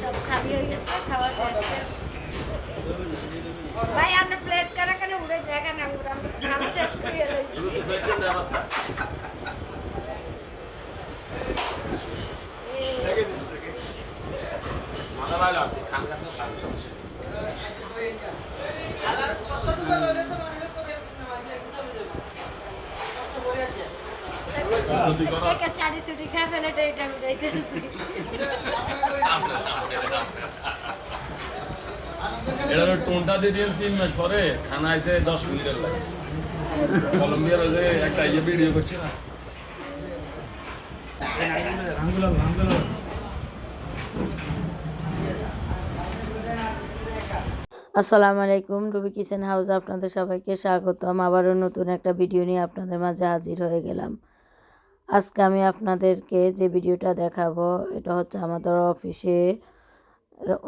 সব খালি হয়ে গেছে খাওয়া শেষ। ভাই আপনার প্লেট কারা কানে উড়ে দেখেন আমি খাওয়া শেষ করে সাড়ি ছুটি খাই এটা টোনটা দিয়ে দিন তিন মাস পরে খানা আছে দশ মিনিটের লাগে। কলম্বিয়ার ওই একটা ইয়ে ভিডিও করছি না। আসসালামু আলাইকুম রুবি কিচেন হাউস আপনাদের সবাইকে স্বাগতম। আবারও নতুন একটা ভিডিও নিয়ে আপনাদের মাঝে হাজির হয়ে গেলাম। আজকে আমি আপনাদেরকে যে ভিডিওটা দেখাবো, এটা হচ্ছে আমাদের অফিসে।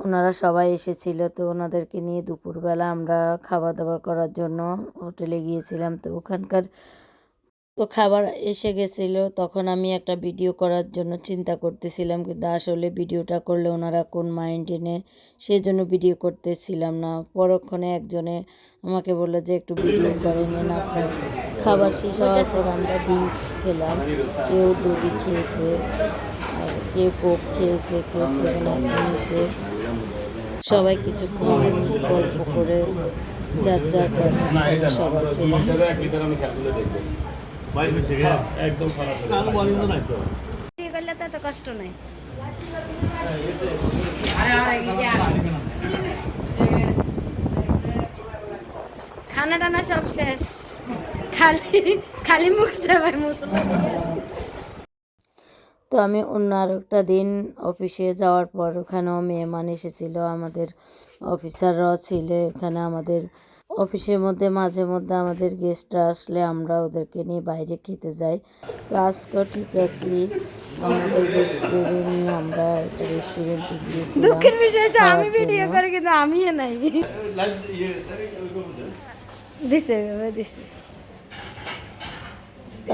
ওনারা সবাই এসেছিল তো ওনাদেরকে নিয়ে দুপুরবেলা আমরা খাওয়া দাওয়া করার জন্য হোটেলে গিয়েছিলাম। তো ওখানকার তো খাবার এসে গেছিল, তখন আমি একটা ভিডিও করার জন্য চিন্তা করতেছিলাম কিন্তু আসলে ভিডিওটা করলে ওনারা কোন মাইন্ডে নেয় সেই জন্য ভিডিও করতেছিলাম না। পরক্ষণে একজনে আমাকে বলল যে একটু ভিডিও করে নিন আপনার খাবার শেষ হওয়ার পর আমরা ড্রিঙ্কস খেলাম। কেউ দধি খেয়েছে, আর কেউ কোক খেয়েছে, কেউ সেভেন খেয়েছে। সবাই কিছুক্ষণ গল্প করে যার যার সবার এত কষ্ট নাই খানা টানা সব শেষ। খালি খালি মুখ মশলা তো আমি অন্য আরেকটা দিন অফিসে যাওয়ার পর ওখানেও মেহমান এসেছিল আমাদের অফিসাররাও ছিল এখানে আমাদের অফিসের মধ্যে মাঝে মধ্যে আমাদের গেস্টরা আসলে আমরা ওদেরকে নিয়ে বাইরে খেতে যাই। তো আজকেও ঠিক একই আমাদের গেস্টদের নিয়ে আমরা একটা রেস্টুরেন্টে গিয়েছিলাম। দুঃখের বিষয় হচ্ছে আমি ভিডিও। করি কিন্তু আমি নাই। দিছে দিছে।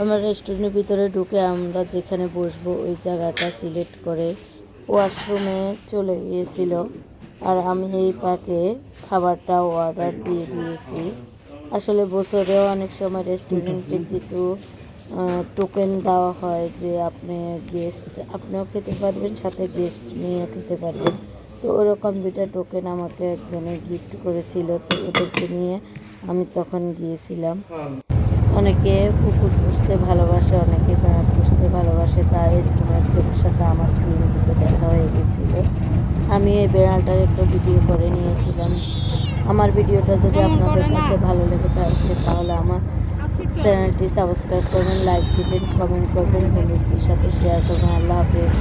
আমরা রেস্টুরেন্টের ভিতরে ঢুকে আমরা যেখানে বসবো, ওই জায়গাটা সিলেক্ট করে ওয়াশরুমে চলে গিয়েছিল। আর আমি এই পাকে খাবারটা অর্ডার দিয়ে দিয়েছি। আসলে বছরেও অনেক সময় রেস্টুরেন্টে কিছু টোকেন দেওয়া হয় যে আপনি গেস্ট আপনিও খেতে পারবেন, সাথে গেস্ট নিয়েও খেতে পারবেন। তো ওরকম দুইটা টোকেন আমাকে একজনে গিফট করেছিল, তো ওদেরকে নিয়ে আমি তখন গিয়েছিলাম। অনেকে কুকুর পুষতে ভালোবাসে অনেকে বেড়া পুষতে ভালোবাসে। তাই এরকম একজনের সাথে আমার সিএনজিতে দেখা হয়ে গেছিল। আমি এই বেড়ালটার একটা ভিডিও করে নিয়েছিলাম। আমার ভিডিওটা যদি আপনাদের কাছে ভালো লেগে থাকে তাহলে আমার চ্যানেলটি সাবস্ক্রাইব করবেন লাইক দিবেন কমেন্ট করবেন বন্ধুদের সাথে শেয়ার করবেন। আল্লাহ হাফেজ।